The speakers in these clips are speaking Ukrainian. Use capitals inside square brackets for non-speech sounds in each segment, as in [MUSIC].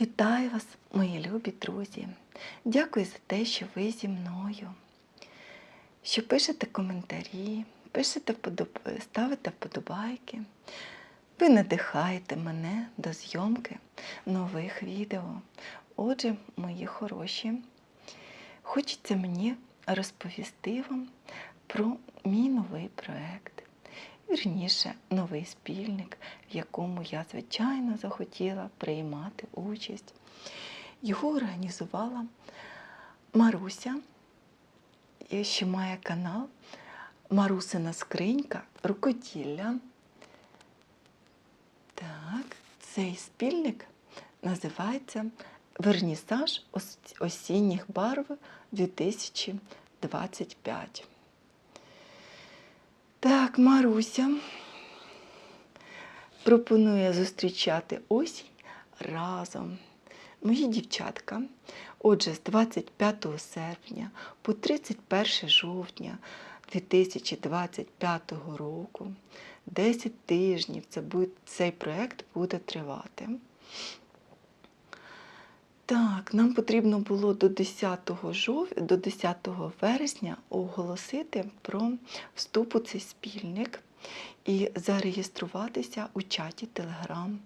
Вітаю вас, мої любі друзі. Дякую за те, що ви зі мною, що пишете коментарі, пишете ставите вподобайки. Ви надихаєте мене до зйомки нових відео. Отже, мої хороші, хочеться мені розповісти вам про мій новий проект. Вірніше, новий спільник, в якому я, звичайно, захотіла приймати участь. Його організувала Маруся, ще має канал Марусина скринька рукоділля. Так, цей спільник називається Вернісаж осінніх барв 2025. Так, Маруся пропонує зустрічати осінь разом. Мої дівчатка, отже, з 25 серпня по 31 жовтня 2025 року, 10 тижнів цей проєкт буде тривати. Так, нам потрібно було до 10 жов... до 10 вересня оголосити про вступ у цей спільник і зареєструватися у чаті Telegram.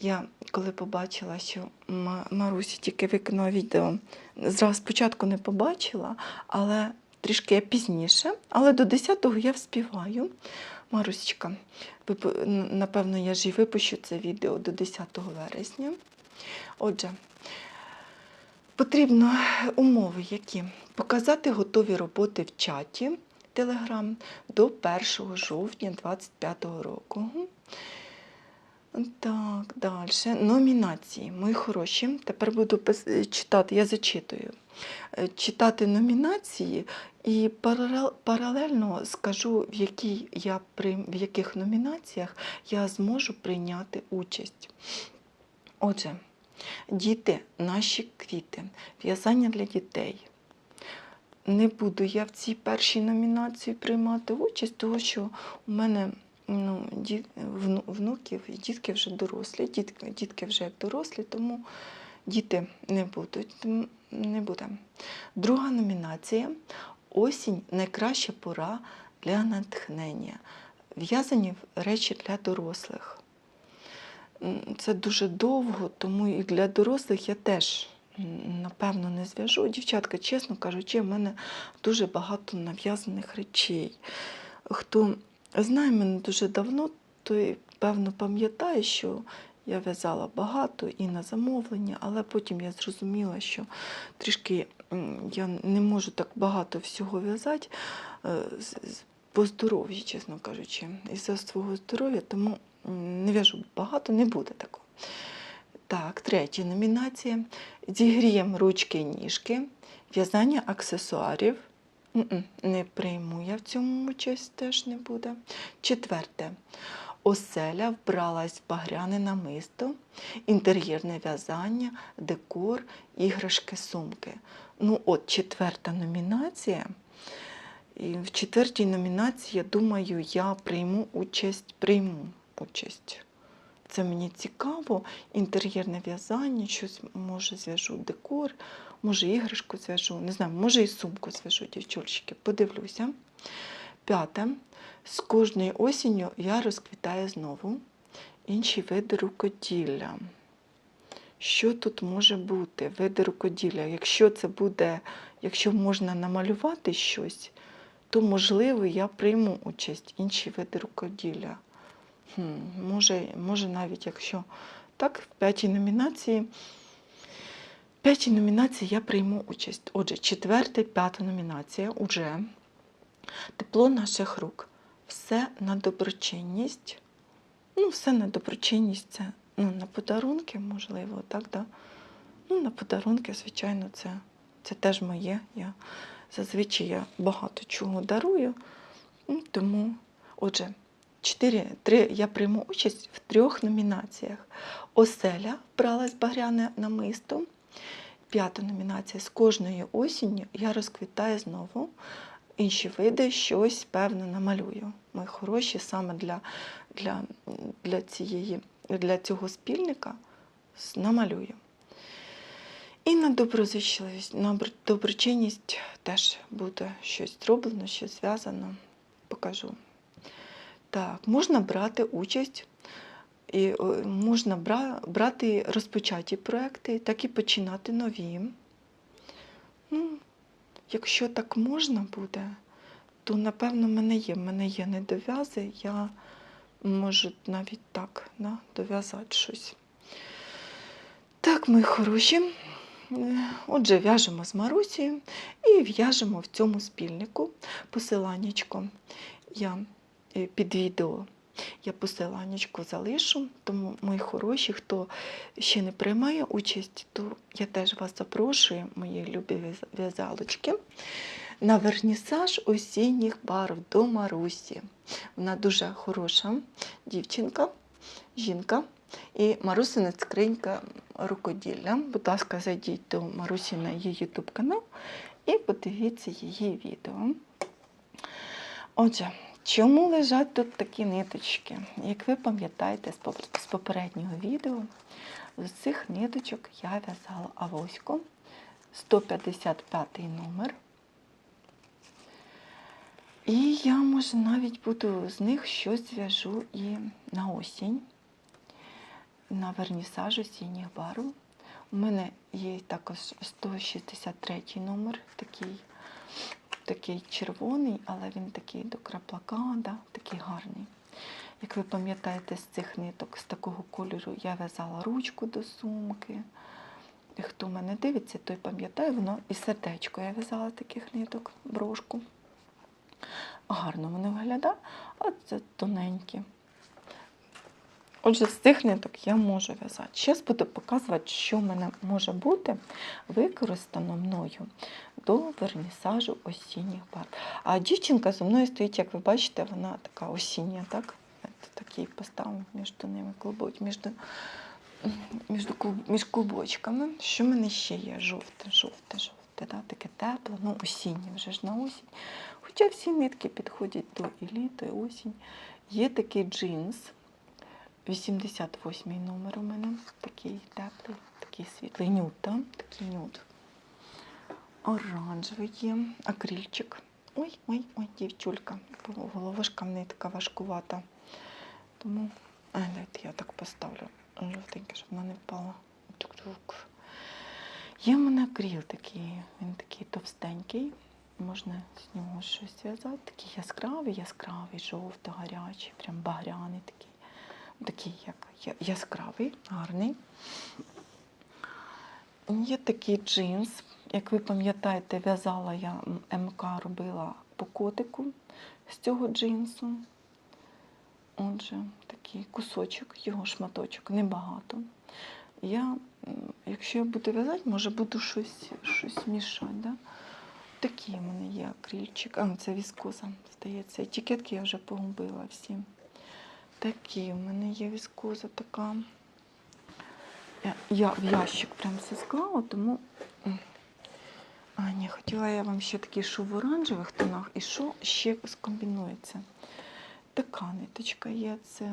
Я коли побачила, що Ма- Марусі тільки виконала відео, зразу спочатку не побачила, але трішки пізніше, але до 10-го я вспіваю. Марусечка, напевно, я ж і випущу це відео до 10 вересня. Отже, потрібно умови, які показати готові роботи в чаті Telegram до 1 жовтня 2025 року. Так, далі. Номінації. Мої хороші. Тепер буду читати, я зачитую. Е, Читати номінації і паралельно скажу, в, якій я, в яких номінаціях я зможу прийняти участь. Отже, діти, наші квіти, в'язання для дітей. Не буду я в цій першій номінації приймати участь, тому що у мене ну, ді- вну- внуків і дітки вже дорослі, дітки, дітки вже як дорослі, тому діти не будуть. Не буде. Друга номінація осінь найкраща пора для натхнення. В'язані речі для дорослих. Це дуже довго, тому і для дорослих я теж напевно не зв'яжу. Дівчатка, чесно кажучи, в мене дуже багато нав'язаних речей. Хто знає мене дуже давно, той певно пам'ятає, що я в'язала багато і на замовлення, але потім я зрозуміла, що трішки я не можу так багато всього в'язати е, по здоров'ю, чесно кажучи, із-за свого здоров'я, тому не в'яжу багато, не буде такого. Так, третя номінація. Зігрієм ручки і ніжки, в'язання аксесуарів. Не прийму я в цьому участь теж не буде. Четверте. Оселя вбралась в багряне намисто, інтер'єрне в'язання, декор, іграшки, сумки. Ну, от четверта номінація. І в четвертій номінації, я думаю, я прийму участь, прийму участь. Це мені цікаво, інтер'єрне в'язання, щось може зв'яжу декор, може іграшку зв'яжу, не знаю, може і сумку зв'яжу, дівчульчики, подивлюся. П'яте. З кожною осінню я розквітаю знову інші види рукоділля. Що тут може бути? Види рукоділля. Якщо це буде, якщо можна намалювати щось, то можливо я прийму участь інші види рукоділля. Може, може, навіть якщо так, в п'ятій номінації. В п'ятій номінації я прийму участь. Отже, четверта, п'ята номінація уже тепло наших рук. Все на доброчинність. Ну, все на доброчинність це ну, на подарунки, можливо, так, да? Ну, на подарунки, звичайно, це, це теж моє. Я, зазвичай я багато чого дарую. Тому, отже, чотири, три, я прийму участь в трьох номінаціях. Оселя вбралась багряне намисто. П'ята номінація з кожної осінню я розквітаю знову. Інші види щось певно намалюю. Мої хороші саме для, для, для, цієї, для цього спільника намалюю. І на доброзичливість, на доброчинність теж буде щось зроблено, щось зв'язано. Покажу. Так, можна брати участь, і можна брати розпочаті проекти, так і починати нові. Ну, якщо так можна буде, то напевно в мене є. В мене є недов'язи, я можу навіть так да, дов'язати щось. Так, мої хороші. Е, Отже, в'яжемо з Марусією і в'яжемо в цьому спільнику посиланнячко. Я е, під відео я посиланнячко залишу, тому мої хороші, хто ще не приймає участь, то я теж вас запрошую, мої любі в'язалочки, на вернісаж осінніх барв до Марусі. Вона дуже хороша дівчинка, жінка. І Марусина скринька рукоділля. Будь ласка, зайдіть до Марусі на її YouTube канал і подивіться її відео. Отже, чому лежать тут такі ниточки? Як ви пам'ятаєте з попереднього відео, з цих ниточок я в'язала авоську 155 номер. І я, може, навіть буду з них щось зв'яжу і на осінь, на вернісаж осінніх барв. У мене є також 163 номер, такий, такий червоний, але він такий до краплакада, такий гарний. Як ви пам'ятаєте, з цих ниток, з такого кольору я в'язала ручку до сумки. Хто мене дивиться, той пам'ятає, воно і сердечко я в'язала таких ниток, брошку. Гарно воно виглядає, а це тоненькі. Отже, з цих ниток я можу в'язати. Зараз буду показувати, що в мене може бути використано мною до вернісажу осінніх барв. А дівчинка зі мною стоїть, як ви бачите, вона така осіння, так? Такий поставив між ними клубоч, між, між, між клубочками. Що в мене ще є? Жовте, жовте, жовте, да? таке тепле, ну осіннє вже ж на осінь. Хоча всі нитки підходять до і і осінь. Є такий джинс. 88 номер у мене. Такий теплий, такий світлий нюд, да? такий нюд. Оранжевий є, акрильчик. Ой, ой, ой, дівчулька. Головушка в неї така важкувата. Тому, а, дайте я так поставлю жовтеньке, щоб вона не впала. Є в мене акрил такий, він такий товстенький. Можна з нього щось зв'язати. Такий яскравий, яскравий, жовто, гарячий, прям багряний такий. Такий як яскравий, гарний. Є такий джинс. Як ви пам'ятаєте, в'язала я МК робила по котику з цього джинсу. Отже, такий кусочок, його шматочок, небагато. Я, якщо я буду в'язати, може буду щось, щось мішати. Да? Такий у мене є акрильчик. А, це віскоза, здається. Етикетки я вже погубила всі. Такі у мене є віскоза така. Я, в ящик прям все склала, тому. А, ні, хотіла я вам ще такий, що в оранжевих тонах, і що ще скомбінується. Така ниточка є, це,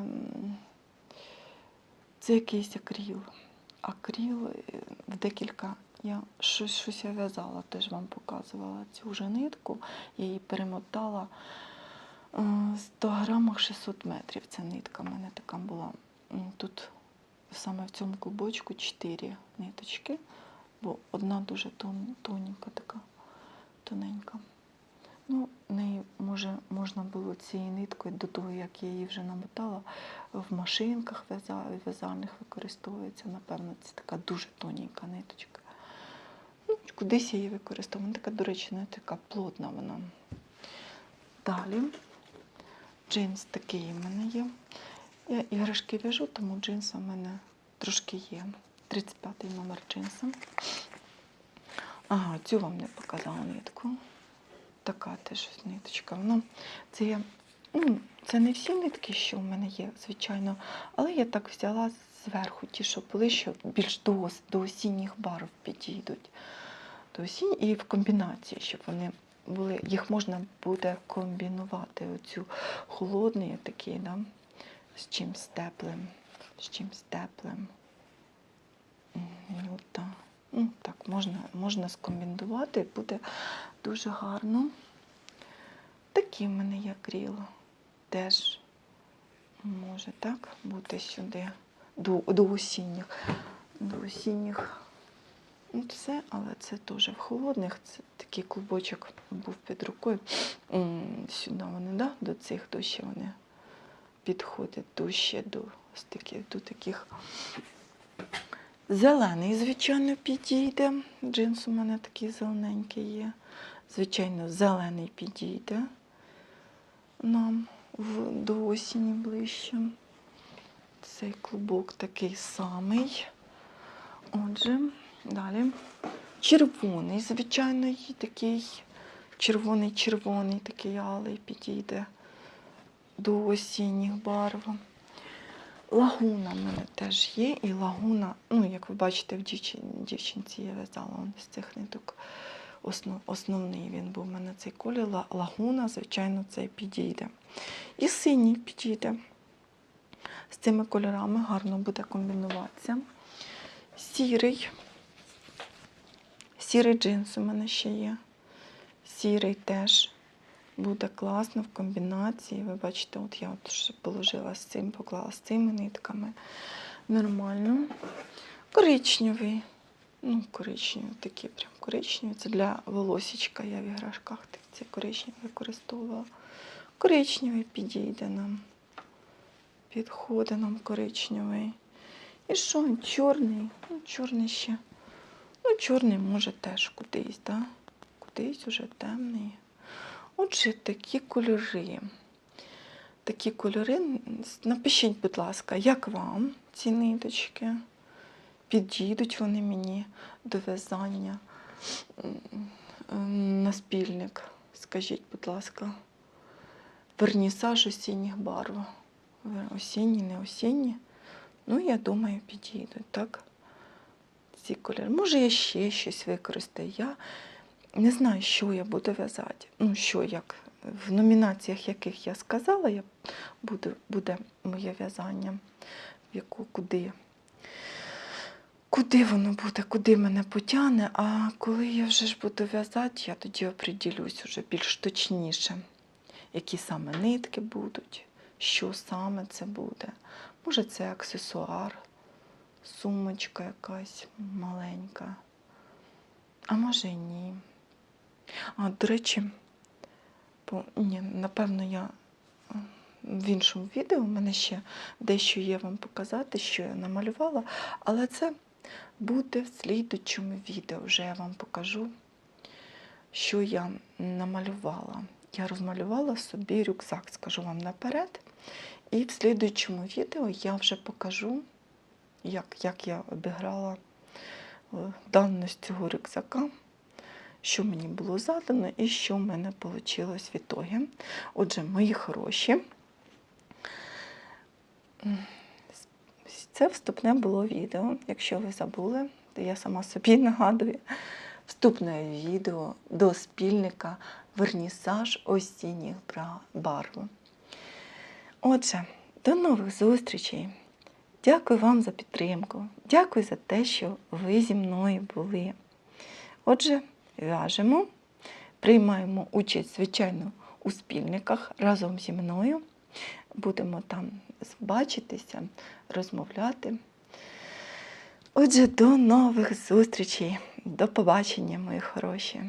це якийсь акріл. Акріл е, в декілька. Я щось, щось я в'язала, теж вам показувала цю вже нитку. Я її перемотала в 100 грамах 600 метрів. Ця нитка в мене така була. Тут саме в цьому клубочку 4 ниточки, бо одна дуже тон, тоненька така, тоненька. Ну, неї може, можна було цією ниткою до того, як я її вже намотала, в машинках в'язальних використовується. Напевно, це така дуже тоненька ниточка. Ну, кудись я її використовую. Вона така, до речі, не така плотна вона. Далі. Джинс такий у мене є. Я іграшки в'яжу, тому джинса в мене трошки є. 35-й номер джинса. Ага, цю вам не показала нитку. Така теж ниточка. Вона, це, я, ну, це не всі нитки, що в мене є, звичайно, але я так взяла зверху ті, що були, що більш до, до осінніх барв підійдуть. До осінь і в комбінації, щоб вони були, їх можна буде комбінувати. Оцю холодний такий, да, з чимсь теплим, з чимсь теплим. Так, можна, можна скомбінувати, буде дуже гарно. Такі в мене є кріла. Теж може так бути сюди. До, до осінніх. До осінніх. Ну, все, але це теж в холодних. Це такий клубочок був під рукою. Сюди вони, да, до цих дощі вони підходять дужче до, таких, до таких. Зелений, звичайно, підійде. Джинс у мене такий зелененький є. Звичайно, зелений підійде нам в, до осені ближче. Цей клубок такий самий. Отже, далі. Червоний, звичайно, такий червоний-червоний, такий алий підійде до осінніх барв. Лагуна в мене теж є, і лагуна, ну, як ви бачите, в дівчин, дівчинці я в'язала з цих ниток. Основ, основний він був у мене цей колір. Лагуна, звичайно, цей підійде. І синій підійде. З цими кольорами гарно буде комбінуватися. Сірий. Сірий джинс у мене ще є. Сірий теж буде класно в комбінації. Ви бачите, от я от положила з цим, поклала з цими нитками. Нормально. Коричневий. Ну, коричневий, такий прям коричневий. Це для волосічка. Я в іграшках ці коричневі використовувала. Коричневий підійде нам. Підходить нам коричневий. І що, чорний? Ну, чорний ще. Ну, чорний може теж кудись, да? Кудись уже темний. Отже, такі кольори. Такі кольори. Напишіть, будь ласка, як вам ці ниточки? Підійдуть вони мені до в'язання на спільник. Скажіть, будь ласка, вернісаж осінніх барв. Осінні, не осінні. Ну, я думаю, підійдуть, так? Ці кольори. Може, я ще щось використаю. Я не знаю, що я буду в'язати. Ну, що як в номінаціях, яких я сказала, я буду, буде моє в'язання, в яку куди. Куди воно буде, куди мене потягне, а коли я вже ж буду в'язати, я тоді оприділюсь уже більш точніше, які саме нитки будуть, що саме це буде. Може, це аксесуар, сумочка якась маленька. А може і ні. А, до речі, по, ні, напевно, я в іншому відео в мене ще дещо є вам показати, що я намалювала, але це буде в слідучому відео. Вже я вам покажу, що я намалювала. Я розмалювала собі рюкзак, скажу вам наперед. І в слідуючому відео я вже покажу, як, як я обіграла е, даність цього рюкзака, що мені було задано і що в мене вийшло в ітогі. Отже, мої хороші. Це вступне було відео. Якщо ви забули, то я сама собі [LAUGHS] нагадую. Вступне відео до спільника Вернісаж осінніх барв. Отже, до нових зустрічей. Дякую вам за підтримку. Дякую за те, що ви зі мною були. Отже, в'яжемо, приймаємо участь, звичайно, у спільниках разом зі мною. Будемо там бачитися, розмовляти. Отже, до нових зустрічей. До побачення, мої хороші.